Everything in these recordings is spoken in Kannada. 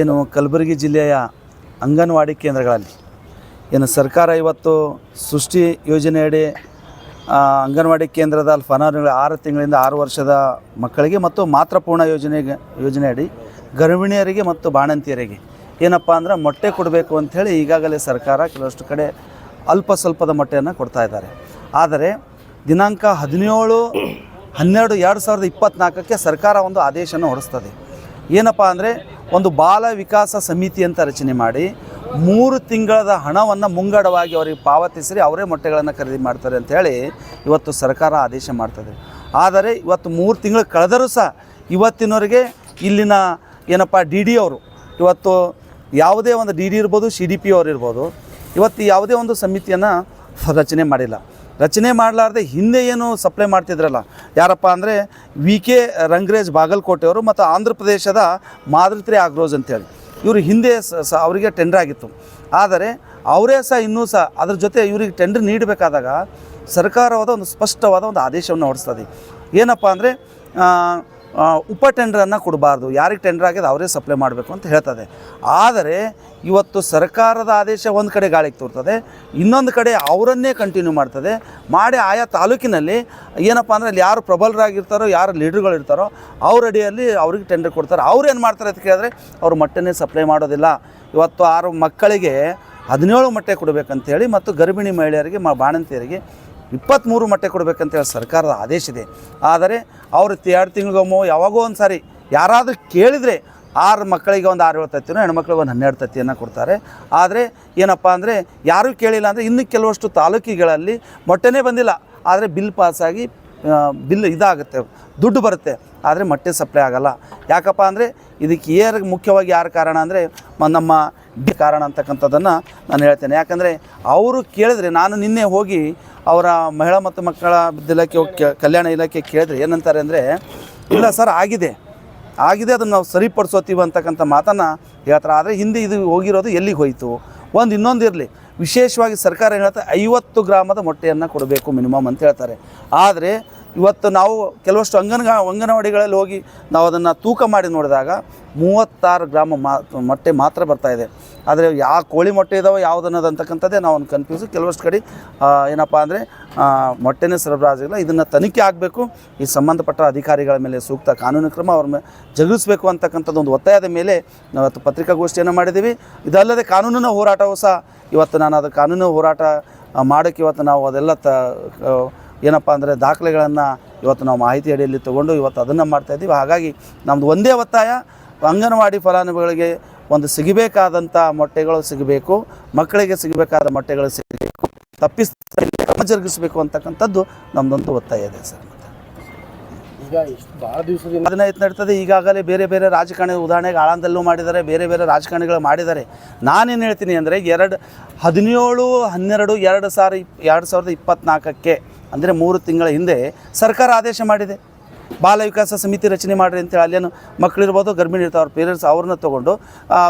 ಏನು ಕಲಬುರಗಿ ಜಿಲ್ಲೆಯ ಅಂಗನವಾಡಿ ಕೇಂದ್ರಗಳಲ್ಲಿ. ಏನು ಸರ್ಕಾರ ಇವತ್ತು ಸೃಷ್ಟಿ ಯೋಜನೆಯಡಿ ಅಂಗನವಾಡಿ ಕೇಂದ್ರದ ಫಲಾನುಭವಿಗಳ ಆರು ತಿಂಗಳಿಂದ ಆರು ವರ್ಷದ ಮಕ್ಕಳಿಗೆ ಮತ್ತು ಮಾತೃಪೂರ್ಣ ಯೋಜನೆಗೆ, ಯೋಜನೆಯಡಿ ಗರ್ಭಿಣಿಯರಿಗೆ ಮತ್ತು ಬಾಣಂತಿಯರಿಗೆ ಏನಪ್ಪ ಅಂದ್ರೆ ಮೊಟ್ಟೆ ಕೊಡಬೇಕು ಅಂಥೇಳಿ ಈಗಾಗಲೇ ಸರ್ಕಾರ ಕೆಲವಷ್ಟು ಕಡೆ ಅಲ್ಪ ಸ್ವಲ್ಪದ ಮೊಟ್ಟೆಯನ್ನು ಕೊಡ್ತಾ ಇದ್ದಾರೆ. ಆದರೆ ದಿನಾಂಕ ಹದಿನೇಳು, ಹನ್ನೆರಡು, ಎರಡು ಸಾವಿರದ ಇಪ್ಪತ್ತ್ನಾಲ್ಕಕ್ಕೆ ಸರ್ಕಾರ ಒಂದು ಆದೇಶನ ಹೊರಡಿಸ್ತದೆ. ಏನಪ್ಪ ಅಂದರೆ ಒಂದು ಬಾಲ ವಿಕಾಸ ಸಮಿತಿ ಅಂತ ರಚನೆ ಮಾಡಿ ಮೂರು ತಿಂಗಳದ ಹಣವನ್ನು ಮುಂಗಡವಾಗಿ ಅವರಿಗೆ ಪಾವತಿಸಿ ಅವರೇ ಮೊಟ್ಟೆಗಳನ್ನು ಖರೀದಿ ಮಾಡ್ತಾರೆ ಅಂಥೇಳಿ ಇವತ್ತು ಸರ್ಕಾರ ಆದೇಶ ಮಾಡ್ತದೆ. ಆದರೆ ಇವತ್ತು ಮೂರು ತಿಂಗಳು ಕಳೆದರೂ ಸಹ ಇವತ್ತಿನವರೆಗೆ ಇಲ್ಲಿನ ಏನಪ್ಪ, ಡಿ ಡಿ ಅವರು, ಇವತ್ತು ಯಾವುದೇ ಒಂದು ಡಿ ಡಿ ಇರ್ಬೋದು, ಸಿ ಡಿ ಪಿ ಅವ್ರು ಇರ್ಬೋದು, ಇವತ್ತು ಯಾವುದೇ ಒಂದು ಸಮಿತಿಯನ್ನು ರಚನೆ ಮಾಡಿಲ್ಲ. ರಚನೆ ಮಾಡಲಾರ್ದೆ ಹಿಂದೆ ಏನು ಸಪ್ಲೈ ಮಾಡ್ತಿದ್ರಲ್ಲ. ಯಾರಪ್ಪ ಅಂದರೆ ವಿ ಕೆ ರಂಗ್ರೇಜ್ ಬಾಗಲಕೋಟೆಯವರು ಮತ್ತು ಆಂಧ್ರ ಪ್ರದೇಶದ ಮಾದೃತ್ರಿ ಆಗ್ರೋಜ್ ಅಂತೇಳಿ. ಇವರು ಹಿಂದೆ ಸ ಅವರಿಗೆ ಟೆಂಡರ್ ಆಗಿತ್ತು. ಆದರೆ ಅವರೇ ಸಹ ಇನ್ನೂ ಸಹ ಅದ್ರ ಜೊತೆ ಇವರಿಗೆ ಟೆಂಡರ್ ನೀಡಬೇಕಾದಾಗ ಸರ್ಕಾರವಾದ ಒಂದು ಸ್ಪಷ್ಟವಾದ ಒಂದು ಆದೇಶವನ್ನು ಹೊರಡಿಸ್ತದೆ ಏನಪ್ಪ ಅಂದರೆ ಉಪ ಟೆಂಡ್ರನ್ನು ಕೊಡಬಾರ್ದು. ಯಾರಿಗೆ ಟೆಂಡರ್ ಆಗಿದೆ ಅವರೇ ಸಪ್ಲೈ ಮಾಡಬೇಕು ಅಂತ ಹೇಳ್ತದೆ. ಆದರೆ ಇವತ್ತು ಸರ್ಕಾರದ ಆದೇಶ ಒಂದು ಕಡೆ ಗಾಳಿಗೆ ತೋರ್ತದೆ, ಇನ್ನೊಂದು ಕಡೆ ಅವರನ್ನೇ ಕಂಟಿನ್ಯೂ ಮಾಡ್ತದೆ. ಮಾಡಿ ಆಯಾ ತಾಲೂಕಿನಲ್ಲಿ ಏನಪ್ಪ ಅಂದರೆ ಅಲ್ಲಿ ಯಾರು ಪ್ರಬಲರಾಗಿರ್ತಾರೋ, ಯಾರು ಲೀಡ್ರ್ಗಳು ಇರ್ತಾರೋ ಅವ್ರ ಅಡಿಯಲ್ಲಿ ಅವ್ರಿಗೆ ಟೆಂಡರ್ ಕೊಡ್ತಾರೆ. ಅವ್ರು ಏನು ಮಾಡ್ತಾರೆ ಅಂತ ಕೇಳಿದ್ರೆ ಅವ್ರು ಮೊಟ್ಟೆನೇ ಸಪ್ಲೈ ಮಾಡೋದಿಲ್ಲ. ಇವತ್ತು ಆರು ಮಕ್ಕಳಿಗೆ ಹದಿನೇಳು ಮೊಟ್ಟೆ ಕೊಡಬೇಕಂತೇಳಿ ಮತ್ತು ಗರ್ಭಿಣಿ ಮಹಿಳೆಯರಿಗೆ, ಮ, ಬಾಣಂತಿಯರಿಗೆ ಇಪ್ಪತ್ತ್ಮೂರು ಮೊಟ್ಟೆ ಕೊಡಬೇಕಂತೇಳಿ ಸರ್ಕಾರದ ಆದೇಶ ಇದೆ. ಆದರೆ ಅವರು ಎರಡು ತಿಂಗಳಿಗೊಮ್ಮೆ ಯಾವಾಗೋ ಒಂದು ಸಾರಿ ಯಾರಾದರೂ ಕೇಳಿದರೆ ಆರು ಮಕ್ಕಳಿಗೆ ಒಂದು ಆರು ಏಳು ತತ್ತಿನೋ ಹೆಣ್ಮಕ್ಳಿಗೆ ಒಂದು ಹನ್ನೆರಡು ತತ್ತಿಯನ್ನು ಕೊಡ್ತಾರೆ. ಆದರೆ ಏನಪ್ಪ ಅಂದರೆ ಯಾರೂ ಕೇಳಿಲ್ಲ ಅಂದರೆ ಇನ್ನು ಕೆಲವಷ್ಟು ತಾಲೂಕಿಗಳಲ್ಲಿ ಮೊಟ್ಟೆನೇ ಬಂದಿಲ್ಲ. ಆದರೆ ಬಿಲ್ ಪಾಸಾಗಿ ಬಿಲ್ ಇದಾಗುತ್ತೆ, ದುಡ್ಡು ಬರುತ್ತೆ. ಆದರೆ ಮೊಟ್ಟೆ ಸಪ್ಲೈ ಆಗಲ್ಲ. ಯಾಕಪ್ಪ ಅಂದರೆ ಇದಕ್ಕೆ ಏರ್ ಮುಖ್ಯವಾಗಿ ಯಾರು ಕಾರಣ ಅಂದರೆ ನಮ್ಮ ಕಾರಣ ಅಂತಕ್ಕಂಥದ್ದನ್ನು ನಾನು ಹೇಳ್ತೇನೆ. ಯಾಕಂದರೆ ಅವರು ಕೇಳಿದ್ರೆ ನಾನು ನಿನ್ನೆ ಹೋಗಿ ಅವರ ಮಹಿಳಾ ಮತ್ತು ಮಕ್ಕಳ ಇಲಾಖೆ ಕಲ್ಯಾಣ ಇಲಾಖೆ ಕೇಳಿದ್ರೆ ಏನಂತಾರೆ ಅಂದರೆ, ಇಲ್ಲ ಸರ್ ಆಗಿದೆ. ಆಗಿದೆ ಅದನ್ನು ನಾವು ಸರಿಪಡಿಸೋತೀವಿ ಅಂತಕ್ಕಂಥ ಮಾತನ್ನು ಹೇಳ್ತಾರೆ. ಆದರೆ ಹಿಂದೆ ಇದು ಹೋಗಿರೋದು ಎಲ್ಲಿಗೆ ಹೋಯಿತು? ಒಂದು ಇನ್ನೊಂದು ಇರಲಿ. ವಿಶೇಷವಾಗಿ ಸರ್ಕಾರ ಏನು ಹೇಳ್ತಾರೆ ಐವತ್ತು ಗ್ರಾಮದ ಮೊಟ್ಟೆಯನ್ನು ಕೊಡಬೇಕು ಮಿನಿಮಮ್ ಅಂತ ಹೇಳ್ತಾರೆ. ಆದರೆ ಇವತ್ತು ನಾವು ಕೆಲವಷ್ಟು ಅಂಗನ ಅಂಗನವಾಡಿಗಳಲ್ಲಿ ಹೋಗಿ ನಾವು ಅದನ್ನು ತೂಕ ಮಾಡಿ ನೋಡಿದಾಗ ಮೂವತ್ತಾರು ಗ್ರಾಮ ಮಾ ಮೊಟ್ಟೆ ಮಾತ್ರ ಬರ್ತಾ ಇದೆ. ಆದರೆ ಯಾವ ಕೋಳಿ ಮೊಟ್ಟೆ ಇದಾವೆ ಯಾವುದನ್ನೋದು ಅಂತಕ್ಕಂಥದ್ದೇ ನಾವು ಒಂದು ಕನ್ಫ್ಯೂಸು ಕೆಲವಷ್ಟು ಕಡೆ ಏನಪ್ಪ ಅಂದರೆ ಮೊಟ್ಟೆನೇ ಸರಬರಾಜಿಲ್ಲ ಇದನ್ನು ತನಿಖೆ ಆಗಬೇಕು. ಈ ಸಂಬಂಧಪಟ್ಟ ಅಧಿಕಾರಿಗಳ ಮೇಲೆ ಸೂಕ್ತ ಕಾನೂನು ಕ್ರಮ ಅವ್ರ ಮೇಲೆ ಜಗಿಸಬೇಕು ಅಂತಕ್ಕಂಥದ್ದು ಒಂದು ಒತ್ತಾಯದ ಮೇಲೆ ನಾವು ಇವತ್ತು ಪತ್ರಿಕಾಗೋಷ್ಠಿಯನ್ನು ಮಾಡಿದ್ದೀವಿ. ಇದಲ್ಲದೆ ಕಾನೂನಿನ ಹೋರಾಟವೂ ಸಹ ಇವತ್ತು ನಾನು ಅದು ಕಾನೂನು ಹೋರಾಟ ಮಾಡೋಕ್ಕೆ ಇವತ್ತು ನಾವು ಅದೆಲ್ಲ ತ ಏನಪ್ಪ ಅಂದರೆ ದಾಖಲೆಗಳನ್ನು ಇವತ್ತು ನಾವು ಮಾಹಿತಿ ಅಡಿಯಲ್ಲಿ ತೊಗೊಂಡು ಇವತ್ತು ಅದನ್ನು ಮಾಡ್ತಾಯಿದ್ದೀವಿ ಹಾಗಾಗಿ ನಮ್ಮದು ಒಂದೇ ಒತ್ತಾಯ ಅಂಗನವಾಡಿ ಫಲಾನುಭವಿಗಳಿಗೆ ಒಂದು ಸಿಗಬೇಕಾದಂಥ ಮೊಟ್ಟೆಗಳು ಸಿಗಬೇಕು ಮಕ್ಕಳಿಗೆ ಸಿಗಬೇಕಾದ ಮೊಟ್ಟೆಗಳು ಸಿಗಬೇಕು ತಪ್ಪಿಸ ಕ್ರಮ ಜರುಗಿಸಬೇಕು ಅಂತಕ್ಕಂಥದ್ದು ನಮ್ಮದೊಂದು ಒತ್ತಾಯ ಇದೆ ಸರ್. ಭಾಳ ದಿವಸದಿಂದ ಹದಿನೈದು ನಡೀತದೆ. ಈಗಾಗಲೇ ಬೇರೆ ಬೇರೆ ರಾಜಕಾರಣಿ ಉದಾಹರಣೆಗೆ ಆಳಂದಲ್ಲೂ ಮಾಡಿದ್ದಾರೆ ಬೇರೆ ಬೇರೆ ರಾಜಕಾರಣಿಗಳು ಮಾಡಿದ್ದಾರೆ. ನಾನೇನು ಹೇಳ್ತೀನಿ ಅಂದರೆ ಎರಡು ಹದಿನೇಳು ಹನ್ನೆರಡು ಎರಡು ಸಾವಿರ ಎರಡು ಸಾವಿರದ ಇಪ್ಪತ್ತ್ನಾಲ್ಕಕ್ಕೆ ಅಂದರೆ ಮೂರು ತಿಂಗಳ ಹಿಂದೆ ಸರ್ಕಾರ ಆದೇಶ ಮಾಡಿದೆ. ಬಾಲ ವಿಕಾಸ ಸಮಿತಿ ರಚನೆ ಮಾಡಿರಿ ಅಂತೇಳಿ ಅಲ್ಲೇನು ಮಕ್ಕಳಿರ್ಬೋದು ಗರ್ಭಿಣಿ ಇರ್ತಾವ್ರ ಪೇರೆಂಟ್ಸ್ ಅವ್ರನ್ನ ತೊಗೊಂಡು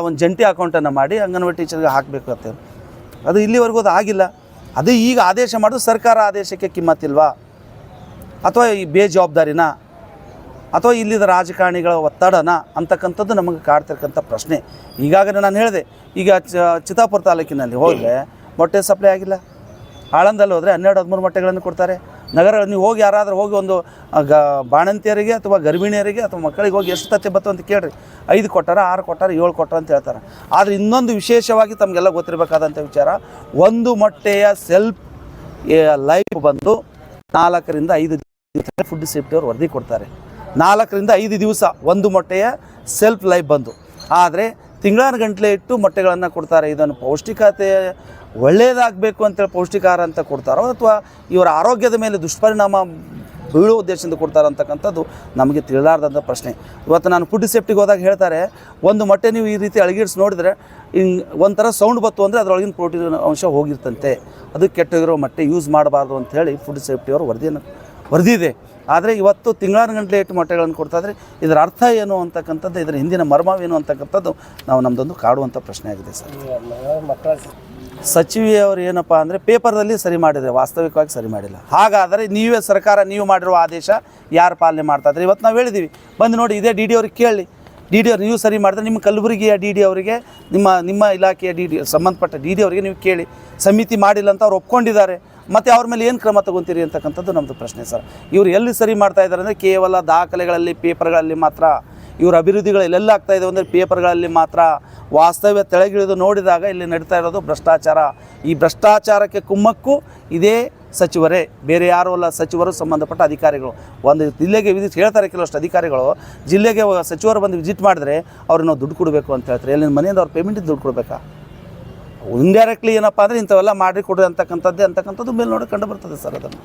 ಒಂದು ಜಂಟಿ ಅಕೌಂಟನ್ನು ಮಾಡಿ ಅಂಗನವಾಡಿ ಟೀಚರ್ಗೆ ಹಾಕಬೇಕು ಅಂತ ಅದು ಇಲ್ಲಿವರೆಗೂ ಅದು ಆಗಿಲ್ಲ. ಅದು ಈಗ ಆದೇಶ ಮಾಡೋದು ಸರ್ಕಾರ ಆದೇಶಕ್ಕೆ ಕಿಮ್ಮತ್ತಿಲ್ವಾ? ಅಥವಾ ಈ ಬೇಜವಾಬ್ದಾರಿನ? ಅಥವಾ ಇಲ್ಲಿದ ರಾಜಕಾರಣಿಗಳ ಒತ್ತಡನ? ಅಂತಕ್ಕಂಥದ್ದು ನಮಗೆ ಕಾಡ್ತಿರ್ತಕ್ಕಂಥ ಪ್ರಶ್ನೆ. ಈಗಾಗಲೇ ನಾನು ಹೇಳಿದೆ, ಈಗ ಚಿತ್ತಾಪುರ ತಾಲೂಕಿನಲ್ಲಿ ಹೋದರೆ ಮೊಟ್ಟೆ ಸಪ್ಲೈ ಆಗಿಲ್ಲ. ಆಳಂದಲ್ಲಿ ಹೋದರೆ ಹನ್ನೆರಡು, ಹದಿಮೂರು ಮೊಟ್ಟೆಗಳನ್ನು ಕೊಡ್ತಾರೆ. ನಗರ ನೀವು ಹೋಗಿ ಯಾರಾದರೂ ಹೋಗಿ ಒಂದು ಗ, ಬಾಣಂತಿಯರಿಗೆ ಅಥವಾ ಗರ್ಭಿಣಿಯರಿಗೆ ಅಥವಾ ಮಕ್ಕಳಿಗೆ ಹೋಗಿ ಎಷ್ಟು ತತ್ತೆ ಬತ್ತು ಅಂತ ಕೇಳಿರಿ. ಐದು ಕೊಟ್ಟಾರ, ಆರು ಕೊಟ್ಟಾರ, ಏಳು ಕೊಟ್ಟಾರ ಅಂತ ಹೇಳ್ತಾರೆ. ಆದರೆ ಇನ್ನೊಂದು ವಿಶೇಷವಾಗಿ ತಮಗೆಲ್ಲ ಗೊತ್ತಿರಬೇಕಾದಂಥ ವಿಚಾರ, ಒಂದು ಮೊಟ್ಟೆಯ ಸೆಲ್ಫ್ ಲೈಫ್ ಬಂದು ನಾಲ್ಕರಿಂದ ಐದು ದಿವಸ ಫುಡ್ ಸೇಫ್ಟಿ ಅವರು ವರದಿ ಕೊಡ್ತಾರೆ. ನಾಲ್ಕರಿಂದ ಐದು ದಿವಸ ಒಂದು ಮೊಟ್ಟೆಯ ಸೆಲ್ಫ್ ಲೈಫ್ ಬಂದು. ಆದರೆ ತಿಂಗಳಾನು ಗಂಟಲೆ ಇಟ್ಟು ಮೊಟ್ಟೆಗಳನ್ನು ಕೊಡ್ತಾರೆ. ಇದನ್ನು ಪೌಷ್ಟಿಕತೆ ಒಳ್ಳೆಯದಾಗಬೇಕು ಅಂತೇಳಿ ಪೌಷ್ಟಿಕಾಹಾರ ಅಂತ ಕೊಡ್ತಾರೋ ಅಥವಾ ಇವರ ಆರೋಗ್ಯದ ಮೇಲೆ ದುಷ್ಪರಿಣಾಮ ಬೀಳೋ ಉದ್ದೇಶದಿಂದ ಕೊಡ್ತಾರೆ ಅಂತಕ್ಕಂಥದ್ದು ನಮಗೆ ತಿಳಿಲಾರ್ದಂಥ ಪ್ರಶ್ನೆ. ಇವತ್ತು ನಾನು ಫುಡ್ ಸೇಫ್ಟಿಗೆ ಹೋದಾಗ ಹೇಳ್ತಾರೆ, ಒಂದು ಮೊಟ್ಟೆ ನೀವು ಈ ರೀತಿ ಅಳಗಿಡ್ಸಿ ನೋಡಿದ್ರೆ ಹಿಂಗೆ ಒಂಥರ ಸೌಂಡ್ ಬತ್ತು ಅಂದರೆ ಅದರೊಳಗಿನ ಪ್ರೋಟೀನ್ ಅಂಶ ಹೋಗಿರ್ತಂತೆ. ಅದು ಕೆಟ್ಟೋಗಿರೋ ಮೊಟ್ಟೆ ಯೂಸ್ ಮಾಡಬಾರ್ದು ಅಂತ ಹೇಳಿ ಫುಡ್ ಸೇಫ್ಟಿಯವರು ವರದಿಯನ್ನು ವರದಿ ಇದೆ ಆದರೆ ಇವತ್ತು ತಿಂಗಳಾನು ಗಂಟಲೆ ಇಟ್ಟು ಮೊಟ್ಟೆಗಳನ್ನು ಕೊಡ್ತಾ ಇದ್ರೆ ಅರ್ಥ ಏನು ಅಂತಕ್ಕಂಥದ್ದು, ಇದರ ಹಿಂದಿನ ಮರ್ಮವೇನು ಅಂತಕ್ಕಂಥದ್ದು ನಾವು ನಮ್ಮದೊಂದು ಕಾಡುವಂಥ ಪ್ರಶ್ನೆ ಆಗಿದೆ ಸರ್. ಸಚಿವೆಯವರು ಏನಪ್ಪ ಅಂದರೆ ಪೇಪರ್ದಲ್ಲಿ ಸರಿ ಮಾಡಿದರೆ, ವಾಸ್ತವಿಕವಾಗಿ ಸರಿ ಮಾಡಿಲ್ಲ. ಹಾಗಾದರೆ ನೀವೇ ಸರ್ಕಾರ, ನೀವು ಮಾಡಿರುವ ಆದೇಶ ಯಾರು ಪಾಲನೆ ಮಾಡ್ತಾ ಇದ್ದಾರೆ? ಇವತ್ತು ನಾವು ಹೇಳಿದ್ದೀವಿ ಬಂದು ನೋಡಿ ಇದೇ ಡಿ ಡಿ ಅವ್ರಿಗೆ ಕೇಳಿ. ಡಿ ಡಿ ಅವ್ರು ನೀವು ಸರಿ ಮಾಡಿದ್ರೆ ನಿಮ್ಮ ಕಲಬುರಗಿಯ ಡಿ ಡಿ ಅವರಿಗೆ, ನಿಮ್ಮ ನಿಮ್ಮ ಇಲಾಖೆಯ ಡಿ ಡಿ, ಸಂಬಂಧಪಟ್ಟ ಡಿ ಡಿ ಅವರಿಗೆ ನೀವು ಕೇಳಿ. ಸಮಿತಿ ಮಾಡಿಲ್ಲ ಅಂತ ಅವ್ರು ಒಪ್ಕೊಂಡಿದ್ದಾರೆ. ಮತ್ತು ಅವ್ರ ಮೇಲೆ ಏನು ಕ್ರಮ ತಗೊತೀರಿ ಅಂತಕ್ಕಂಥದ್ದು ನಮ್ಮದು ಪ್ರಶ್ನೆ ಸರ್. ಇವರು ಎಲ್ಲಿ ಸರಿ ಮಾಡ್ತಾ ಇದ್ದಾರೆ ಅಂದರೆ ಕೇವಲ ದಾಖಲೆಗಳಲ್ಲಿ, ಪೇಪರ್ಗಳಲ್ಲಿ ಮಾತ್ರ. ಇವ್ರ ಅಭಿವೃದ್ಧಿಗಳು ಎಲ್ಲೆಲ್ಲ ಆಗ್ತಾ ಇದೆ ಅಂದರೆ ಪೇಪರ್ಗಳಲ್ಲಿ ಮಾತ್ರ. ವಾಸ್ತವ್ಯ ತೆಳಗಿಳಿದು ನೋಡಿದಾಗ ಇಲ್ಲಿ ನಡೀತಾ ಇರೋದು ಭ್ರಷ್ಟಾಚಾರ. ಈ ಭ್ರಷ್ಟಾಚಾರಕ್ಕೆ ಕುಮ್ಮಕ್ಕು ಇದೇ ಸಚಿವರೇ. ಬೇರೆ ಯಾರೂ ಅಲ್ಲ, ಸಚಿವರು ಸಂಬಂಧಪಟ್ಟ ಅಧಿಕಾರಿಗಳು. ಒಂದು ಜಿಲ್ಲೆಗೆ ವಿಸಿಟ್ ಹೇಳ್ತಾರೆ ಕೆಲವಷ್ಟು ಅಧಿಕಾರಿಗಳು. ಜಿಲ್ಲೆಗೆ ಸಚಿವರು ಬಂದು ವಿಸಿಟ್ ಮಾಡಿದ್ರೆ ಅವ್ರಿಗೆ ನಾವು ದುಡ್ಡು ಕೊಡಬೇಕು ಅಂತ ಹೇಳ್ತಾರೆ. ಎಲ್ಲಿನ ಮನೆಯಿಂದ ಅವ್ರ ಪೇಮೆಂಟಿಗೆ ದುಡ್ಡು ಕೊಡಬೇಕಾ? ಇಂಡೈರೆಕ್ಟ್ಲಿ ಏನಪ್ಪ ಅಂದರೆ ಇಂಥವೆಲ್ಲ ಮಾಡಿ ಕೊಡ್ರಿ ಅಂತಕ್ಕಂಥದ್ದೇ ಅಂತಕ್ಕಂಥದ್ದು ಮೇಲೆ ನೋಡಿ ಕಂಡು ಬರ್ತದೆ ಸರ್ ಅದನ್ನು.